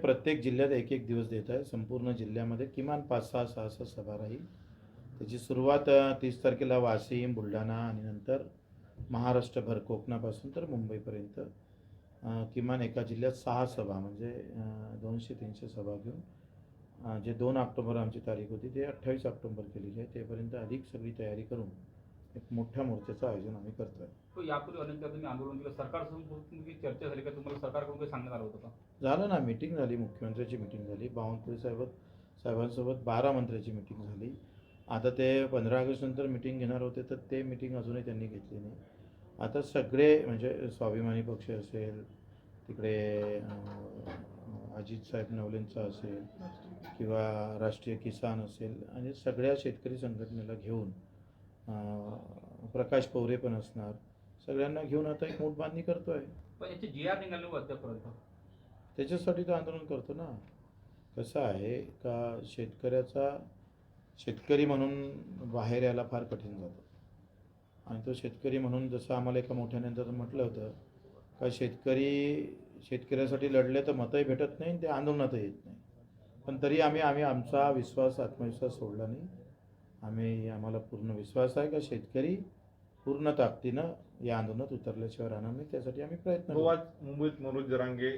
प्रत्येक जिल्ह्यात एक एक दिवस देत आहे. संपूर्ण जिल्ह्यामध्ये किमान पाच सहा सहा सहा सभा राहील. त्याची सुरुवात तीस तारखेला वाशिम बुलढाणा आणि नंतर महाराष्ट्रभर कोकणापासून तर मुंबईपर्यंत किमान एका जिल्ह्यात सहा सभा म्हणजे दोनशे तीनशे सभा घेऊन जे दोन ऑक्टोबर आमची तारीख होती ते अठ्ठावीस ऑक्टोबर केलेली आहे. तेपर्यंत अधिक सगळी तयारी करून एक मोठ्या मोर्चाचं आयोजन आम्ही करतो आहे तो यापूर्वी अनेकदा तुम्ही आंदोलन केलं. सरकारसोबत तुमची चर्चा झाली का? तुम्हाला सरकारकडून काही सांगण्यात आलं होतं का? झालं ना मिटिंग झाली. मुख्यमंत्र्याची मिटिंग झाली. बावनकुळे साहेब साहेबांसोबत बारा मंत्र्याची मिटिंग झाली. आता ते पंधरा ऑगस्ट नंतर मिटिंग घेणार होते तर ते मिटिंग अजूनही त्यांनी घेतली नाही. आता सगळे म्हणजे स्वाभिमानी पक्ष असेल तिकडे अजित साहेब नवलेंचा असेल किंवा राष्ट्रीय किसान असेल आणि सगळ्या शेतकरी संघटनेला घेऊन प्रकाश पवरे पण असणार. सगळ्यांना घेऊन आता एक मोठ बांधणी करतो आहे पण याचे जी आर निघाले अद्यापर्यंत त्याच्यासाठी तर आंदोलन करतो ना. कसं आहे का शेतकऱ्याचा शेतकरी म्हणून बाहेर यायला फार कठीण जातं. आणि तो शेतकरी म्हणून जसं आम्हाला एका मोठ्या नेत्यानं म्हटलं होतं का शेतकरी शेतकऱ्यासाठी लढले तर मतही भेटत नाही ते आंदोलनातही येत नाही. पण तरी आम्ही आम्ही आमचा विश्वास आत्मविश्वास सोडला नाही. आम्ही आम्हाला पूर्ण विश्वास आहे का शेतकरी पूर्ण ताकदीनं या आंदोलनात उतरल्याशिवाय राहणार नाही? त्यासाठी आम्ही प्रयत्न आज मुंबईत मनोज जरांगे